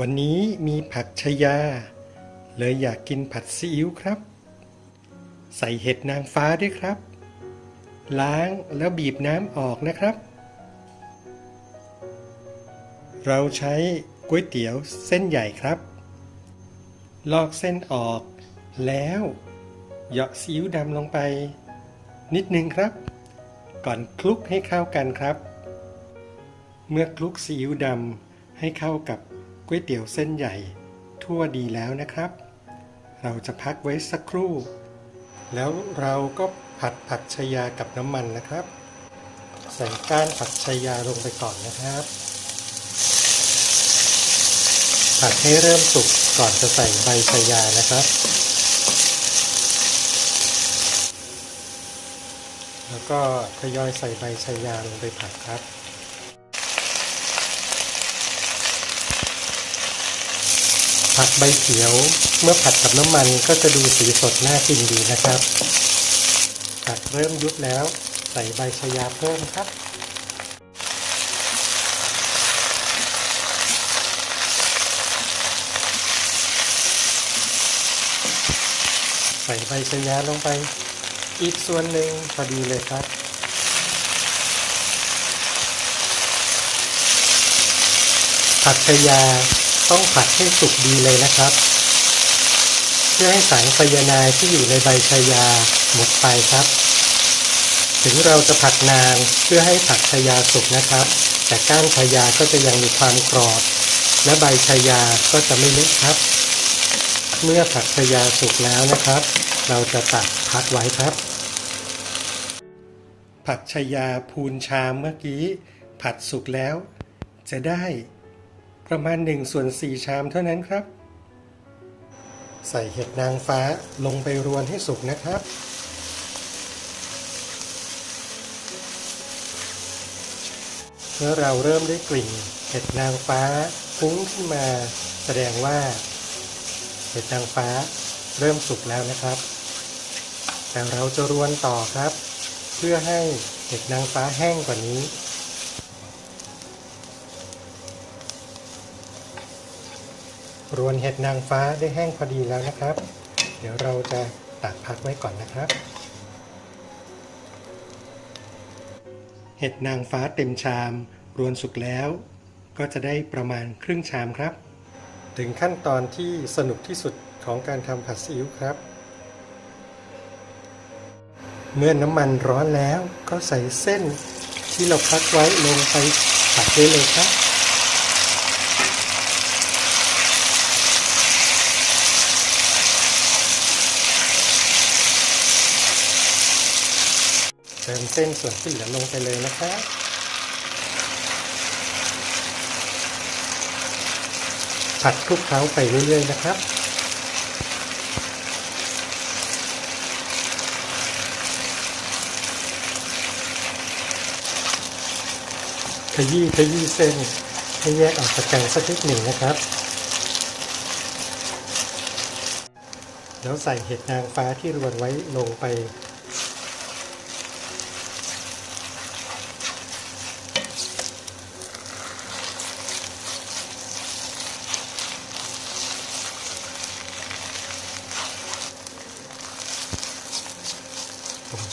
วันนี้มีผักชยา เลยอยากกินผัดซีอิ๊วครับ ใส่เห็ดนางฟ้าด้วยครับ ล้างแล้วบีบน้ำออกนะครับ เราใช้ก๋วยเตี๋ยวเส้นใหญ่ครับ ลอกเส้นออก แล้วเหยาะซีอิ๊วดำลงไป นิดนึงครับ ก่อนคลุกให้เข้ากันครับ เมื่อคลุกซีอิ๊วดำให้เข้ากับ ก๋วยเตี๋ยวเส้นใหญ่ ทั่วดีแล้วนะครับ เราจะพักไว้สักครู่ แล้วเราก็ผัดผักชายากับน้ำมันนะครับ ใส่ก้านผักชายาลงไปก่อนนะครับ ผัดให้เริ่มสุกก่อนจะใส่ใบชายานะครับ แล้วก็ทยอยใส่ใบชายาลงไปผัดครับ ผักใบเขียว เมื่อผัดกับน้ำมันก็จะดูสีสดน่ากินดีนะครับ ผักเริ่มยุบแล้ว ใส่ใบชายาเพิ่มครับใส่ใบชายาลงไป อีกส่วนหนึ่งพอดีเลยครับ ผักชายา ต้องผัดให้สุกดีเลยนะครับ เพื่อให้สารไซยาไนด์ที่อยู่ในใบชายาหมดไปครับ ถึงเราจะผัดนานเพื่อให้ผักชายาสุกนะครับ แต่ก้านชายาก็จะยังมีความกรอบ และใบชายาก็จะไม่เละครับ เมื่อผักชายาสุกแล้วนะครับ เราจะตักพักไว้ครับผักชายาพูนชามเมื่อกี้ ผัดสุกแล้ว จะได้ ประมาณ1ส่วน4ชามเท่านั้นครับ ใส่เห็ดนางฟ้าลงไปรวนให้สุกนะครับ เมื่อเราเริ่มได้กลิ่นเห็ดนางฟ้าฟุ้งขึ้นมา แสดงว่า เห็ดนางฟ้าเริ่มสุกแล้วนะครับ แต่เราจะรวนต่อครับ เพื่อให้เห็ดนางฟ้าแห้งกว่านี้ รวนเห็ดนางฟ้าได้แห้งพอดีแล้วนะครับ เดี๋ยวเราจะตักพักไว้ก่อนนะครับ เห็ดนางฟ้าเต็มชาม รวนสุกแล้ว ก็จะได้ประมาณครึ่งชามครับ ถึงขั้นตอนที่สนุกที่สุดของการทำผัดซีอิ๊วครับ เมื่อน้ำมันร้อนแล้วก็ใส่เส้นที่เราพักไว้ลงไปผัดได้เลยครับ เติมเส้นส่วนที่เหลือลงไปเลยนะครับผัดคลุกเคล้าไปเรื่อยๆนะครับขยี้ขยี้เส้นให้แยกออกจากกันสักนิดหนึ่งนะครับ แล้วใส่เห็ดนางฟ้าที่รวนไว้ลงไป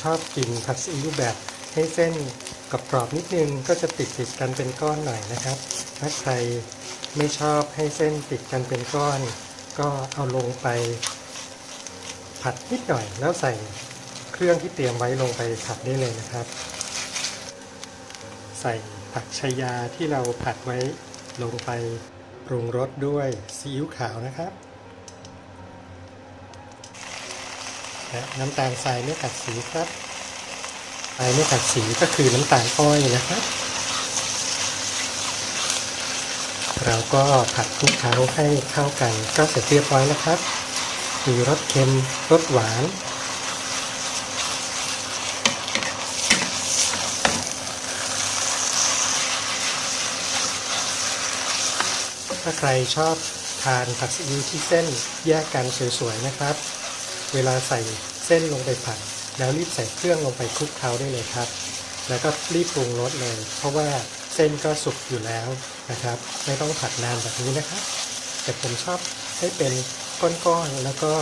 ชอบกินผัดซีอิ๊วแบบให้เส้นกับกรอบๆนิดนึงก็จะติดติดกันเป็นก้อนหน่อยนะครับ ถ้าใครไม่ชอบให้เส้นติดกันเป็นก้อน ก็เอาลงไป ผัดนิดหน่อย แล้วใส่เครื่องที่เตรียมไว้ลงไปผัดได้เลยนะครับ ใส่ผักชายาที่เราผัดไว้ลงไปปรุงรสด้วยซีอิ๊วขาวนะครับ และน้ำตาลทรายไม่ขัดสีครับทรายไม่ขัดสีก็คือน้ำตาลอ้อยนะครับ เราก็ผัดคลุกเคล้าให้เข้ากันก็เสร็จเรียบร้อยแล้วครับ มีรสเค็มรสหวานถ้าใครชอบทานผัดซีอิ๊วที่เส้นแยกกันสวยๆนะครับ เวลาใส่เส้นลงไปผัด แล้วรีบใส่เครื่องลงไปคลุกเคล้าได้เลยครับ แล้วก็รีบปรุงรสเลย เพราะว่าเส้นก็สุกอยู่แล้วนะครับ ไม่ต้องผัดนานแบบนี้นะครับ แต่ผมชอบให้เป็นก้อนๆแล้วก็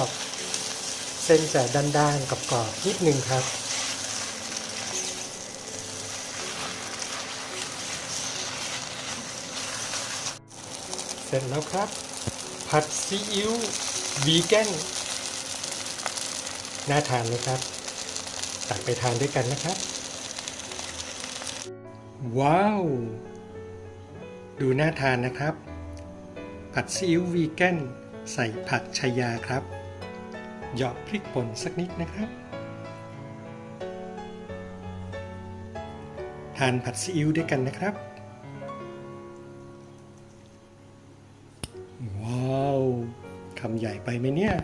เส้นจะด้านๆกรอบๆนิดนึงครับเสร็จแล้วครับ ผัดซีอิ๊ววีแกน น่าทานไหมครับตักไปทานด้วยกันนะครับ ว้าว ดูน่าทานนะครับ ผัดซีอิ๊ววีแกนใส่ผักชายาครับหยาะพริกป่นสักนิดนะครับ ทานผัดซีอิ๊วด้วยกันนะครับ ว้าว คำใหญ่ไปไหมเนี่ย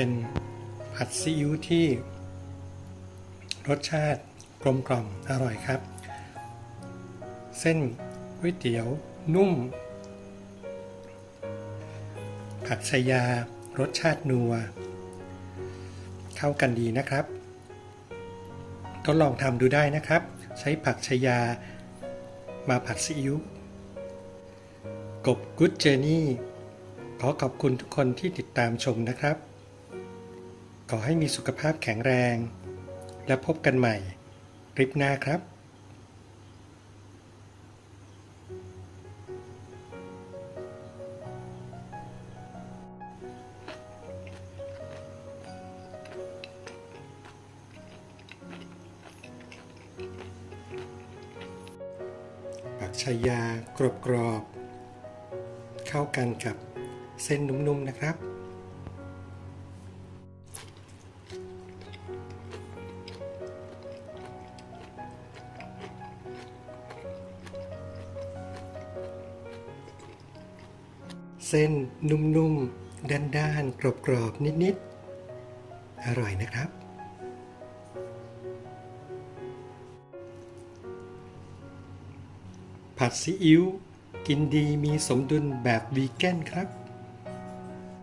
เป็นผัดซีอิ๊วที่ รสชาติกลมกล่อมอร่อยครับ เส้นก๋วยเตี๋ยวนุ่ม ผักชายารสชาตินัว เข้ากันดีนะครับ ทดลองทำดูได้นะครับ ใช้ผักชายามาผัดซีอิ๊วกบกุ๊ดเจนี่ขอขอบคุณทุกคนที่ติดตามชมนะครับ ขอให้มีสุขภาพแข็งแรง และพบกันใหม่คลิปหน้าครับผักชายากรอบกรอบๆเข้ากันกับเส้นนุ่มๆนะครับ เส้นนุ่มๆ ด้านๆ กรอบๆ นิดๆ อร่อยนะครับ ผัดซีอิ๊วกินดีมีสมดุลแบบวีแกนครับ